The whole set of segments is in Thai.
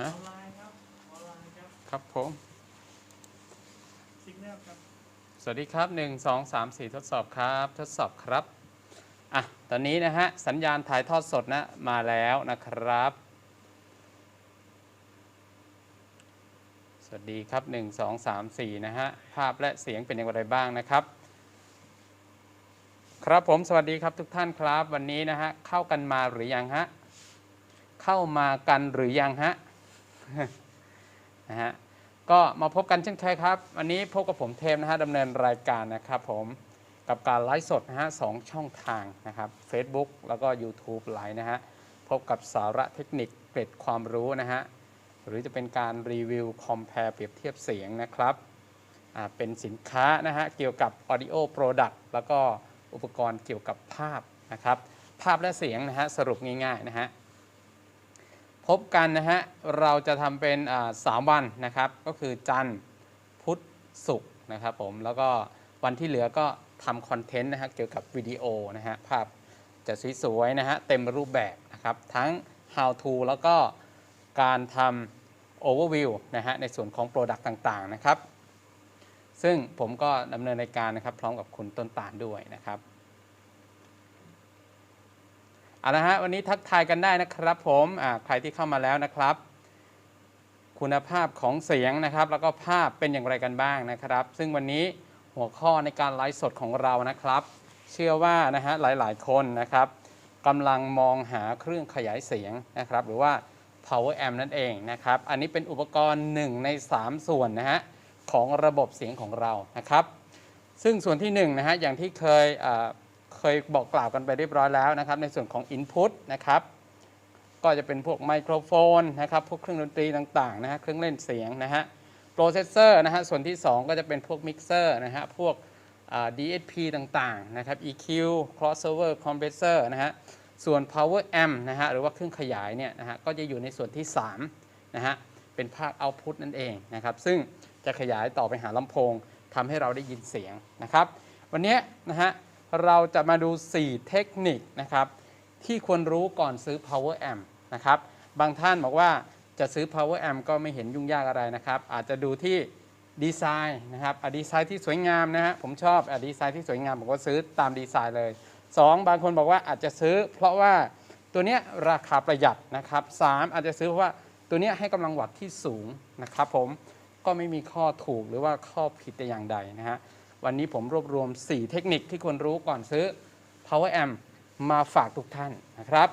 ฮะออนไลน์ครับออนไลน์ครับครับผมซิกแนลครับสวัสดีครับ 1 2 3 4 ทดสอบครับ ทดสอบครับอะตอนนี้นะฮะ สัญญาณถ่ายทอดสดนะ มาแล้วนะครับ สวัสดีครับ 1 2 3 4 นะฮะ ภาพและเสียงเป็นอย่างไรบ้างนะครับ ครับผมสวัสดีครับทุกท่านครับ วันนี้นะฮะ เข้ากันมาหรือยังฮะ เข้ามากันหรือยังฮะ นะฮะก็มาพบกันเช่นเคยครับ วันนี้พบกับผมเทมนะฮะดำเนินรายการนะครับผมกับการไลฟ์สดนะฮะสองช่องทางนะครับ Facebook แล้วก็ YouTube ไลฟ์นะฮะพบกับสาระเทคนิคเกร็ดความรู้นะฮะหรือจะเป็นการรีวิวคอม p a r e เปรียบเทียบเสียงนะครับเป็นสินค้านะฮะเกี่ยวกับ Audio Product แล้วก็อุปกรณ์เกี่ยวกับภาพนะครับภาพและเสียงนะฮะสรุปง่ายๆนะฮะ พบกันนะฮะ เราจะทำเป็นสามวันนะครับ ก็คือจันทร์พุธศุกร์นะครับผม แล้วก็วันที่เหลือก็ทำคอนเทนต์นะฮะเกี่ยวกับวิดีโอนะฮะ ภาพจะสวยๆนะฮะ เต็มรูปแบบนะครับ ทั้ง how to แล้วก็การทำ overview นะฮะ ในส่วนของ Product ต่างๆนะครับ ซึ่งผมก็ดำเนินรายการนะครับ พร้อมกับคุณต้นตาลด้วยนะครับ เอาละฮะวันนี้ทักทายกันได้นะครับผมใครที่เข้ามาแล้วนะครับ คุณภาพของเสียงนะครับ แล้วก็ภาพเป็นอย่างไรกันบ้างนะครับ ซึ่งวันนี้หัวข้อในการไลฟ์สดของเรานะครับ เชื่อว่านะฮะหลายๆ คนนะครับกำลังมองหาเครื่องขยายเสียงนะครับ หรือว่า power amp นั่นเองนะครับ อันนี้เป็นอุปกรณ์ 1 ใน 3 ส่วนนะฮะของระบบเสียงของเรานะครับ ซึ่งส่วนที่1นะฮะอย่างที่เคย เคยบอกกล่าวกันไปเรียบร้อยแล้วนะครับ ในส่วนของ Input นะครับ ก็จะเป็นพวกไมโครโฟนนะครับ พวกเครื่องดนตรีต่างๆนะฮะเครื่องเล่นเสียงนะฮะโปรเซสเซอร์นะฮะส่วนที่ 2 ก็จะเป็นพวกมิกเซอร์นะฮะพวก DSP ต่างๆนะครับ EQ crossover compressor นะฮะส่วน power amp นะฮะหรือว่าเครื่องขยายเนี่ยนะฮะก็จะอยู่ในส่วนที่3นะฮะเป็นภาค output นั่นเองนะครับซึ่งจะขยายต่อไปหาลำโพงทำให้เราได้ยินเสียงนะครับ วันนี้นะฮะ เราจะมาดู 4 เทคนิคนะครับที่ควรรู้ก่อนซื้อ power amp นะครับ บางท่านบอกว่าจะซื้อ power amp ก็ไม่เห็นยุ่งยากอะไรนะครับ อาจจะดูที่ดีไซน์นะครับอะดีไซน์ที่สวยงามนะฮะผมชอบอะดีไซน์ที่สวยงามผมก็ซื้อตามดีไซน์เลย 2 บางคนบอกว่าอาจจะซื้อ เพราะว่าตัวเนี้ยราคาประหยัดนะครับ3อาจจะซื้อเพราะว่าตัวเนี้ยให้กำลังวัตต์ที่สูงนะครับผมก็ไม่มีข้อถูกหรือว่าข้อผิดแต่อย่างใดนะฮะ วันนี้ผมรวบรวม 4 เทคนิคที่ควรรู้ก่อนซื้อ Power Amp มาฝากทุกท่านนะครับ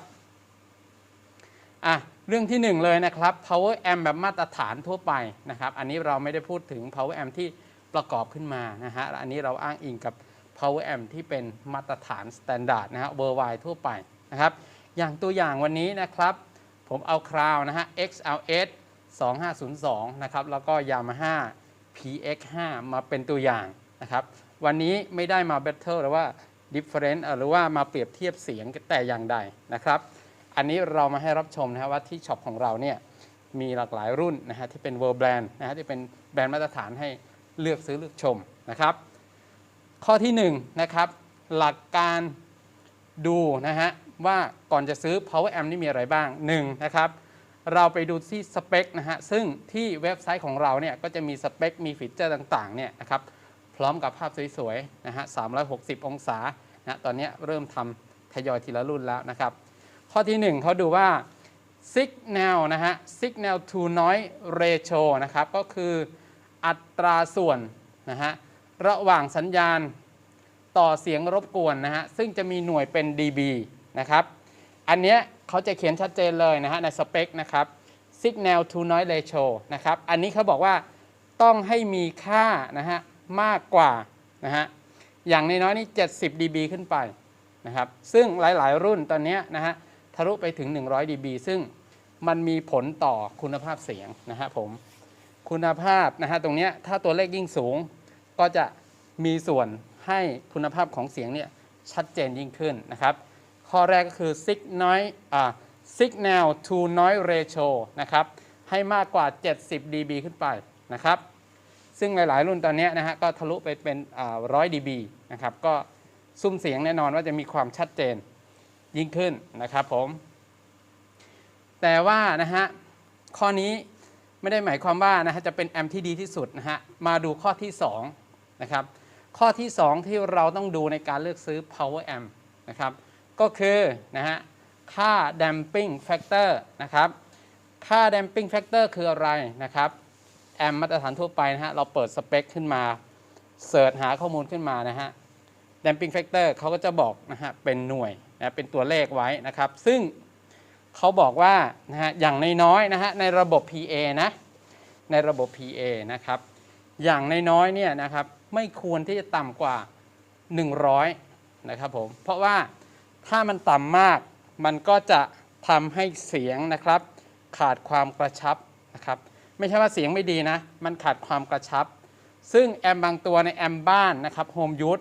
อะเรื่องที่ 1 เลยนะครับ Power Amp แบบมาตรฐานทั่วไปนะครับ อันนี้เราไม่ได้พูดถึง Power Amp ที่ประกอบขึ้นมานะฮะอันนี้เราอ้างอิงกับ Power Amp ที่เป็นมาตรฐาน Standard นะฮะ Worldwide ทั่วไปนะครับ อย่างตัวอย่างวันนี้นะครับ ผมเอาคราวนะฮะ XLS 2502 นะครับ แล้วก็ Yamaha PX5 มาเป็นตัวอย่าง นะครับวันนี้ไม่ได้มา Battle หรือว่า Different เอ่อหรือว่ามาเปรียบเทียบเสียงแต่อย่างใดนะครับ อันนี้เรามาให้รับชมนะครับว่าที่ช็อปของเราเนี่ยมีหลากหลายรุ่นนะฮะที่เป็น World Brand นะฮะที่เป็นแบรนด์มาตรฐานให้เลือกซื้อเลือกชมนะครับ ข้อที่1นงนะครับหลักการดูนะฮะว่าก่อนจะซื้อ power amp นี่มีอะไรบ้าง 1. นะครับเราไปดูที่สเปคนะฮะซึ่งที่เว็บไซต์ของเราเนี่ยก็จะมีสเปค มีฟีเจอร์ต่างๆเนี่ยนะครับ ร้อมกับภาพสวยๆนะฮะ360 องศานะตอนนี้เริ่มทำทยอยทีละรุ่นแล้วนะครับ ข้อที่ 1เขาดูว่า signal นะฮะ signal to noise ratio นะครับ ก็คืออัตราส่วนนะฮะระหว่างสัญญาณต่อเสียงรบกวนนะฮะซึ่งจะมีหน่วยเป็น dB นะครับ อันเนี้ยเขาจะเขียนชัดเจนเลยนะฮะในสเปคนะครับ signal to noise ratio นะครับ อันนี้เขาบอกว่าต้องให้มีค่านะฮะ มากกว่านะฮะอย่างน้อยๆนี่ 70 dB ขึ้นไปนะครับซึ่งหลายๆ รุ่นตอนนี้นะฮะทะลุไปถึง 100 dB ซึ่งมันมีผลต่อคุณภาพเสียงนะฮะผมคุณภาพนะฮะตรงนี้ถ้าตัวเลขยิ่งสูง ก็จะมีส่วนให้คุณภาพของเสียงเนี่ยชัดเจนยิ่งขึ้นนะครับ ข้อแรกก็คือ signal อ่า signal to noise ratio นะครับให้มากกว่า 70 dB ขึ้นไปนะครับ ซึ่งหลาย ๆ รุ่นตอนนี้นะฮะก็ทะลุไปเป็นอ่า100 dB นะครับก็ซุ้มเสียงแน่นอนว่าจะมีความชัดเจนยิ่งขึ้นนะครับผม แต่ว่านะฮะข้อนี้ไม่ได้หมายความว่านะฮะจะเป็นแอมป์ที่ดีที่สุดนะฮะมาดูข้อที่2นะครับข้อที่ 2 ที่เราต้องดูในการเลือกซื้อ power amp นะครับก็คือนะฮะค่า damping factor นะครับค่า damping factor คืออะไรนะครับ แอมมาตรฐานทั่วไปนะฮะ เราเปิดสเปคขึ้นมาเสิร์ชหาข้อมูลขึ้นมานะฮะ damping factor เขาก็จะบอกนะฮะ เป็นหน่วยนะเป็นตัวเลขไว้นะครับ ซึ่งเขาบอกว่านะฮะ อย่างน้อยๆนะฮะ ในระบบ PA นะ ในระบบ PA นะครับ อย่างน้อยๆเนี่ยนะครับ ไม่ควรที่จะต่ำกว่า 100 นะครับผม เพราะว่าถ้ามันต่ำมาก มันก็จะทำให้เสียงนะครับ ขาดความกระชับ ไม่ใช่ว่าเสียงไม่ดีนะ มันขาดความกระชับ ซึ่งแอมบางตัวในแอมบ้านนะครับโฮมยูท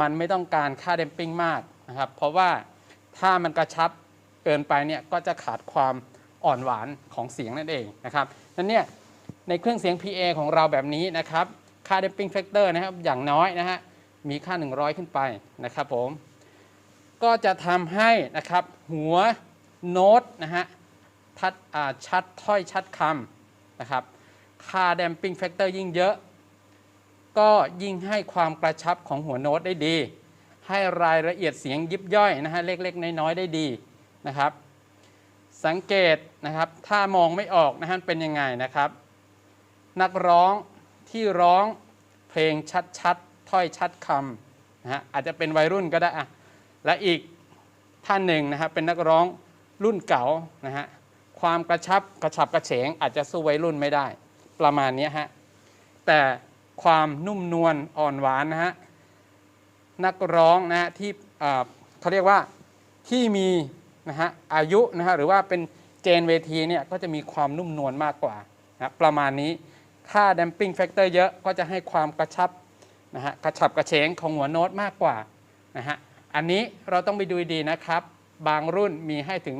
มันไม่ต้องการค่าเดมปิ้งมากนะครับ เพราะว่าถ้ามันกระชับเกินไปเนี่ยก็จะขาดความอ่อนหวานของเสียงนั่นเองนะครับนั้นเนี่ยในเครื่องเสียง PA ของเราแบบนี้นะครับ ค่า damping factor นะครับอย่างน้อยนะฮะมีค่า 100 ขึ้นไปนะครับผม ก็จะทำให้นะครับหัวโน้ตนะฮะทัดชัดถ้อยชัดคำ นะครับ ค่า damping factor ยิ่งเยอะ ก็ยิ่งให้ความกระชับของหัวโน้ตได้ดี ให้รายละเอียดเสียงยิบย่อยนะฮะเล็กๆ น้อยๆได้ดีนะครับ สังเกตนะครับถ้ามองไม่ออกนะฮะเป็นยังไงนะครับ นักร้องที่ร้องเพลงชัดๆถ้อยชัดคำนะฮะอาจจะเป็นวัยรุ่นก็ได้อะและอีกท่านหนึ่งนะครับเป็นนักร้องรุ่นเก่านะฮะ ความกระชับกระฉับกระเฉงอาจจะสู้วัยรุ่นไม่ได้ ประมาณนี้ฮะแต่ความนุ่มนวลอ่อนหวานนะฮะนักร้องนะฮะที่เขาเรียกว่าที่มีนะฮะอายุนะฮะหรือว่าเป็นเจนเวทีเนี่ยก็จะมีความนุ่มนวลมากกว่านะประมาณนี้ค่า damping factor เยอะก็จะให้ความกระชับนะฮะกระฉับกระเฉงของหัวโน้ตมากกว่านะฮะอันนี้เราต้องไปดูดีนะครับ บางรุ่นมีให้ถึง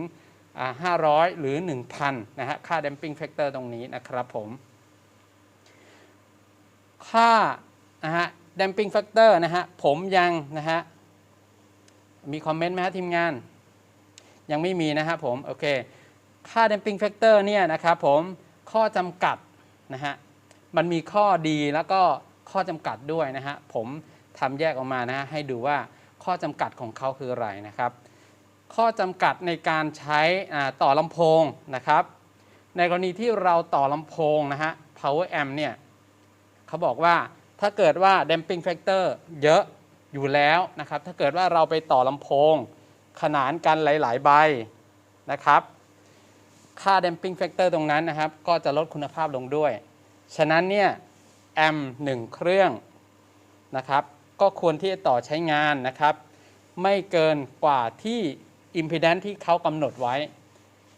500 หรือ 1,000 นะฮะ ค่า damping factor ตรงนี้นะครับผม ค่า นะฮะ damping factor นะฮะ ผมยังนะฮะ มีคอมเมนต์ไหมฮะทีมงาน ยังไม่มีนะครับผม โอเค ค่า damping factor เนี่ยนะครับผม ข้อจำกัดนะฮะ มันมีข้อดีแล้วก็ข้อจำกัดด้วยนะฮะ ผมทำแยกออกมานะฮะให้ดูว่าข้อจำกัดของเขาคืออะไรนะครับ ข้อจำกัดในการใช้ต่อลำโพงนะครับ ในกรณีที่เราต่อลำโพงนะฮะ power amp เนี่ยเขาบอกว่าถ้าเกิดว่า damping factor เยอะอยู่แล้วนะครับ ถ้าเกิดว่าเราไปต่อลำโพง ขนานกันหลาย ๆ ใบนะครับ ค่า damping factor ตรงนั้นนะครับ ก็จะลดคุณภาพลงด้วย ฉะนั้นเนี่ยแอมหนึ่งเครื่องนะครับ ก็ควรที่จะต่อใช้งานนะครับ ไม่เกินกว่าที่ impedance ที่เขากำหนดไว้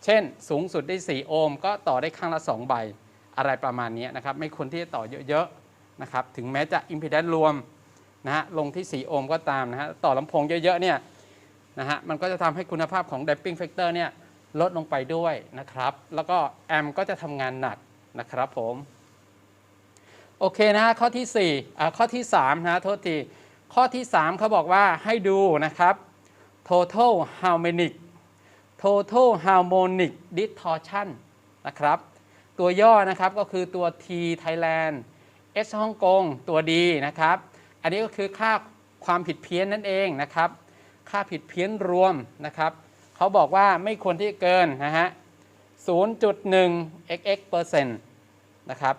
เช่นสูงสุดได้ 4 โอห์มก็ต่อได้ข้างละ 2 ใบ อะไรประมาณนี้นะครับ ไม่ควรที่จะต่อเยอะๆนะครับ ถึงแม้จะ impedance รวมนะฮะลงที่ 4 โอห์มก็ตามนะฮะต่อลำโพงเยอะๆเนี่ยนะฮะมันก็จะทำให้คุณภาพของ damping factor เนี่ยลดลงไปด้วยนะครับ แล้วก็แอมก็จะทำงานหนักนะครับผมโอเคนะฮะข้อที่4อ่าข้อที่3นะโทษทีข้อที่ 3เขาบอกว่าให้ดูนะครับ total harmonic total harmonic distortion นะครับ ตัวย่อนะครับก็คือตัว T Thailand S ฮ่องกงตัว D นะครับ อันนี้ก็คือค่าความผิดเพี้ยนนั่นเองนะครับ ค่าผิดเพี้ยนรวมนะครับเขาบอกว่าไม่ควรที่เกินนะฮะ 0.1 xx เปอร์เซ็นต์นะครับ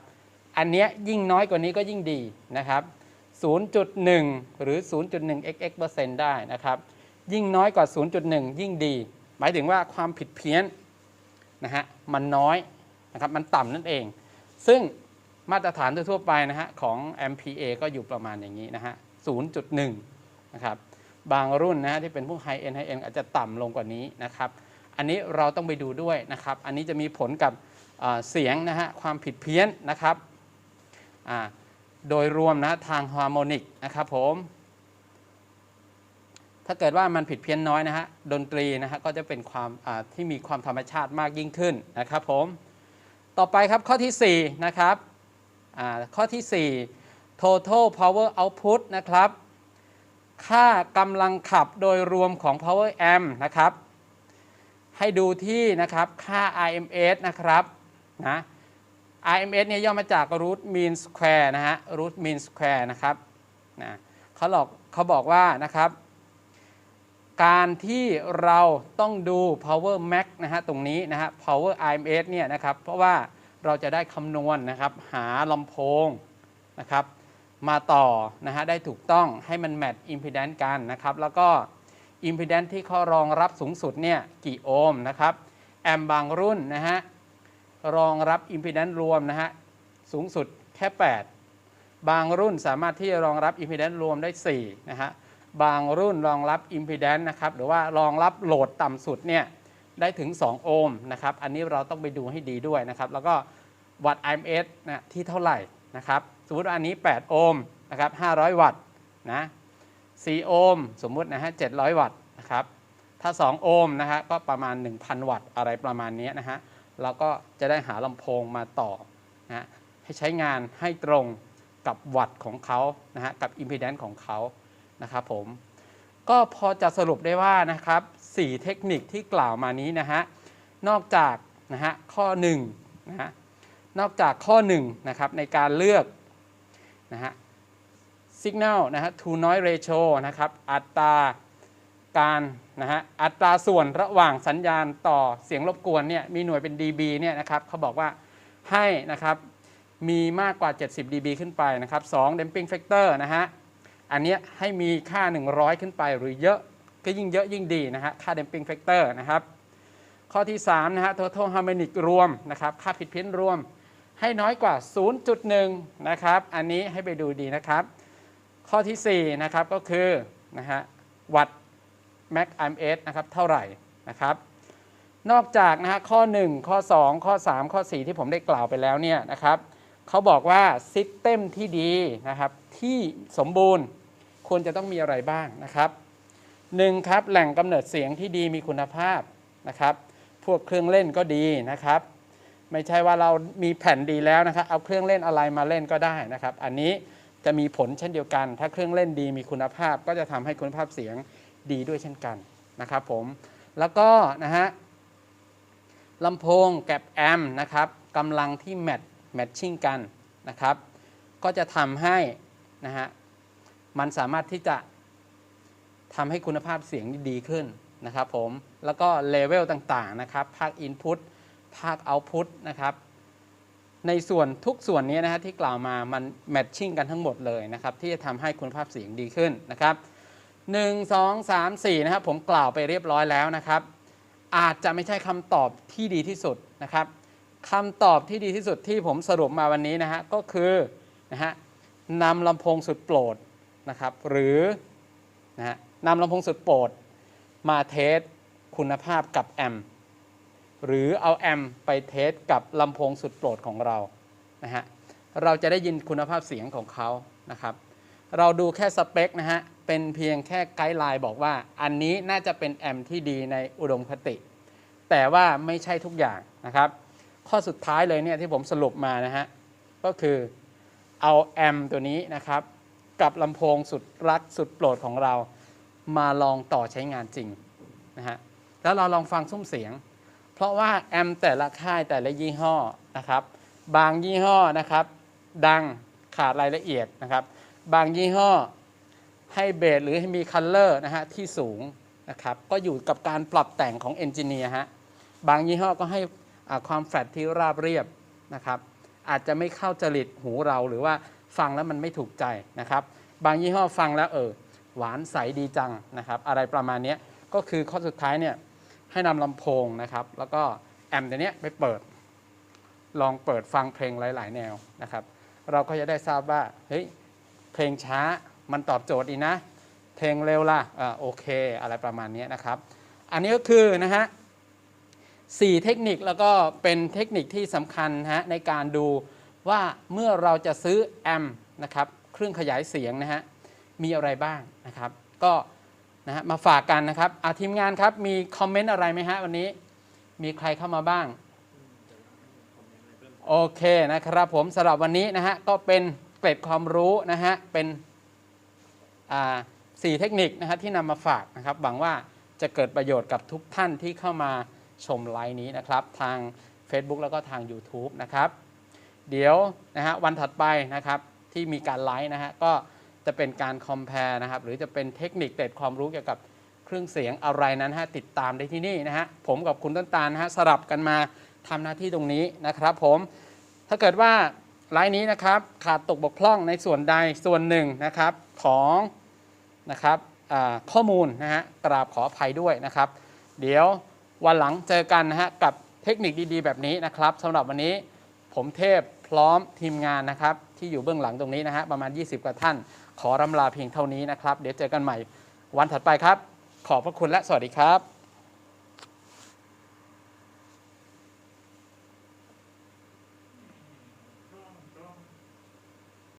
อันเนี้ยยิ่งน้อยกว่านี้ก็ยิ่งดีนะครับ 0.1 หรือ 0.1 xx เปอร์เซ็นต์ได้นะครับ ยิ่งน้อยกว่า 0.1 ยิ่งดี หมายถึงว่าความผิดเพี้ยนนะฮะมันน้อยนะครับมันต่ำนั่นเอง ซึ่งมาตรฐานทั่วไปนะฮะของ MPA ก็อยู่ประมาณอย่างนี้นะฮะ 0.1 นะครับ บางรุ่นนะฮะที่เป็นพวกไฮเอ็นไฮเอ็นอาจจะต่ำลงกว่านี้นะครับ อันนี้เราต้องไปดูด้วยนะครับ อันนี้จะมีผลกับเสียงนะฮะความผิดเพี้ยนนะครับ โดยรวมนะทางฮาร์โมนิกนะครับผม ถ้าเกิดว่ามันผิดเพี้ยนน้อยนะฮะดนตรีนะฮะก็จะเป็นความที่มีความธรรมชาติมากยิ่งขึ้นนะครับผมต่อไปครับข้อที่4นะครับข้อที่ 4 total power output นะครับ ค่ากำลังขับโดยรวมของ power amp นะครับ ให้ดูที่นะครับค่า IMS นะครับนะ RMS เนี่ยย่อมาจาก root mean square นะฮะ root mean square นะครับนะเขาหลอกเขาบอกว่านะครับ การที่เราต้องดู power max นะฮะตรงนี้นะฮะ power RMS เนี่ยนะครับเพราะว่าเราจะได้คำนวณนะครับหาลำโพงนะครับมาต่อนะฮะได้ถูกต้องให้มันแมทอิมพีแดนซ์กันนะครับแล้วก็อิมพีแดนซ์ที่เขารองรับสูงสุดเนี่ยกี่โอห์มนะครับแอมบางรุ่นนะฮะรองรับอิมพีแดนซ์รวมนะฮะสูงสุดแค่ 8 บางรุ่นสามารถที่จะรองรับอิมพีแดนซ์รวมได้4นะฮะ บางรุ่นรองรับอิมพีแดนซ์นะครับ หรือว่ารองรับโหลดต่ำสุดเนี่ยได้ถึง 2 โอห์มนะครับ อันนี้เราต้องไปดูให้ดีด้วยนะครับ แล้วก็วัด IMS นะที่เท่าไหร่นะครับ สมมติว่าอันนี้ 8 โอห์มนะครับ 500 วัตต์นะ 4 โอห์มสมมุตินะฮะ 700 วัตต์นะครับ ถ้า 2 โอห์มนะฮะก็ประมาณ 1,000 วัตต์อะไรประมาณนี้นะฮะ เราก็จะได้หาลำโพงมาต่อนะฮะให้ใช้งานให้ตรงกับวัตต์ของเขานะฮะ กับอิมพีแดนซ์ของเขา นะครับผมก็พอจะสรุปได้ว่านะครับ4เทคนิคที่กล่าวมานี้นะฮะนอกจากนะฮะข้อ1นะฮะนอกจากข้อ1นะครับในการเลือกนะฮะ signal นะฮะ to noise ratio นะครับอัตราการนะฮะอัตราส่วนระหว่างสัญญาณต่อเสียงรบกวนเนี่ยมีหน่วยเป็น dB เนี่ยนะครับเขาบอกว่าให้นะครับมีมากกว่า 70 dB ขึ้นไปนะครับ2 damping factor นะฮะ อันนี้ให้มีค่า 100 ขึ้นไปหรือเยอะก็ยิ่งเยอะยิ่งดีนะฮะค่า damping factor นะครับ ข้อที่ 3 นะฮะ total harmonic รวมนะครับ ค่าผิดเพี้ยนรวม ให้น้อยกว่า 0.1 นะครับ อันนี้ให้ไปดูดีนะครับ ข้อที่ 4 นะครับก็คือนะฮะวัตต์ max IMS นะครับเท่าไหร่นะครับนอกจากนะฮะข้อ 1 ข้อ 2 ข้อ 3 ข้อ 4 ที่ผมได้กล่าวไปแล้วเนี่ยนะครับ เขาบอกว่าซิสเต็มที่ดีนะครับที่สมบูรณ์ควรจะต้องมีอะไรบ้างนะครับหนึ่งครับแหล่งกำเนิดเสียงที่ดีมีคุณภาพนะครับพวกเครื่องเล่นก็ดีนะครับ ไม่ใช่ว่าเรามีแผ่นดีแล้วนะครับ เอาเครื่องเล่นอะไรมาเล่นก็ได้นะครับ อันนี้จะมีผลเช่นเดียวกัน ถ้าเครื่องเล่นดีมีคุณภาพ ก็จะทำให้คุณภาพเสียงดีด้วยเช่นกันนะครับผมแล้วก็นะฮะลำโพงแกบแอมนะครับกำลังที่แมท แมทชิ่งกันนะครับ ก็จะทำให้นะฮะมันสามารถที่จะทำให้คุณภาพเสียงดีขึ้นนะครับผม แล้วก็เลเวลต่างๆนะครับภาค Input ภาค Output นะครับในส่วนทุกส่วนนี้นะฮะที่กล่าวมามันแมทชิ่งกันทั้งหมดเลยนะครับที่จะทำให้คุณภาพเสียงดีขึ้นนะครับ1 2 3 4นะครับผมกล่าวไปเรียบร้อยแล้วนะครับ อาจจะไม่ใช่คำตอบที่ดีที่สุดนะครับ คำตอบที่ดีที่สุดที่ผมสรุปมาวันนี้นะฮะก็คือนะฮะนำลำโพงสุดโปรดนะครับหรือนะฮะนำลำโพงสุดโปรดมาเทสคุณภาพกับแอมหรือเอาแอมไปเทสกับลำโพงสุดโปรดของเรานะฮะเราจะได้ยินคุณภาพเสียงของเขานะครับเราดูแค่สเปคนะฮะเป็นเพียงแค่ไกด์ไลน์บอกว่า อันนี้น่าจะเป็นแอมที่ดีในอุดมคติ แต่ว่าไม่ใช่ทุกอย่างนะครับ ข้อสุดท้ายเลยเนี่ยที่ผมสรุปมานะฮะก็คือเอาแอมตัวนี้นะครับ กับลำโพงสุดรักสุดโปรดของเรามาลองต่อใช้งานจริงนะฮะแล้วเราลองฟังซุ้มเสียง เพราะว่าแอมแต่ละค่ายแต่ละยี่ห้อนะครับ บางยี่ห้อนะครับ ดังขาดรายละเอียดนะครับ บางยี่ห้อให้เบสหรือให้มีคัลเลอร์นะฮะที่สูงนะครับ ก็อยู่กับการปรับแต่งของเอนจิเนียร์ฮะบางยี่ห้อก็ให้ ความแฟลตที่ราบเรียบนะครับ อาจจะไม่เข้าจริตหูเราหรือว่าฟังแล้วมันไม่ถูกใจนะครับ บางยี่ห้อฟังแล้วเออหวานใสดีจังนะครับ อะไรประมาณนี้ก็คือข้อสุดท้ายเนี่ยให้นำลำโพงนะครับ แล้วก็แอมป์ตัวเนี้ยไปเปิด ลองเปิดฟังเพลงหลาย ๆ แนวนะครับ เราก็จะได้ทราบว่าเฮ้ยเพลงช้ามันตอบโจทย์ดีนะ เพลงเร็วล่ะอ่าโอเค อะไรประมาณนี้นะครับ อันนี้ก็คือนะฮะ สี่เทคนิคแล้วก็เป็นเทคนิคที่สำคัญนะฮะในการดูว่าเมื่อเราจะซื้อแอมนะครับเครื่องขยายเสียงนะฮะมีอะไรบ้างนะครับ ก็นะฮะมาฝากกันนะครับอาทีมงานครับมีคอมเมนต์อะไรไหมฮะวันนี้มีใครเข้ามาบ้าง โอเคนะครับผมสำหรับวันนี้นะฮะก็เป็นเกร็ดความรู้นะฮะเป็นอ่าสี่เทคนิคนะฮะที่นำมาฝากนะครับหวังว่าจะเกิดประโยชน์กับทุกท่านที่เข้ามา ชมไลน์นี้นะครับทาง Facebook แล้วก็ทาง YouTube นะครับ เดี๋ยวนะฮะวันถัดไปนะครับที่มีการไลฟ์นะฮะก็จะเป็นการคอมเพลนะครับหรือจะเป็นเทคนิคเด็ดความรู้เกี่ยวกับเครื่องเสียงอะไรนั้นฮะติดตามได้ที่นี่นะฮะผมกับคุณต้นตาลนะฮะสลับกันมาทำหน้าที่ตรงนี้นะครับผมถ้าเกิดว่าไลน์นี้นะครับขาดตกบกพร่องในส่วนใดส่วนหนึ่งนะครับของนะครับข้อมูลนะฮะกราบขออภัยด้วยนะครับ เดี๋ยว วันหลังเจอกันนะฮะกับเทคนิคดีๆ แบบนี้นะครับสำหรับวันนี้ผมเทพพร้อมทีมงานนะครับ ที่อยู่เบื้องหลังตรงนี้นะฮะประมาณ 20 กว่าท่าน ขอรำลาเพียงเท่านี้นะครับ เดี๋ยวเจอกันใหม่วันถัดไปครับ ขอบพระคุณและสวัสดีครับ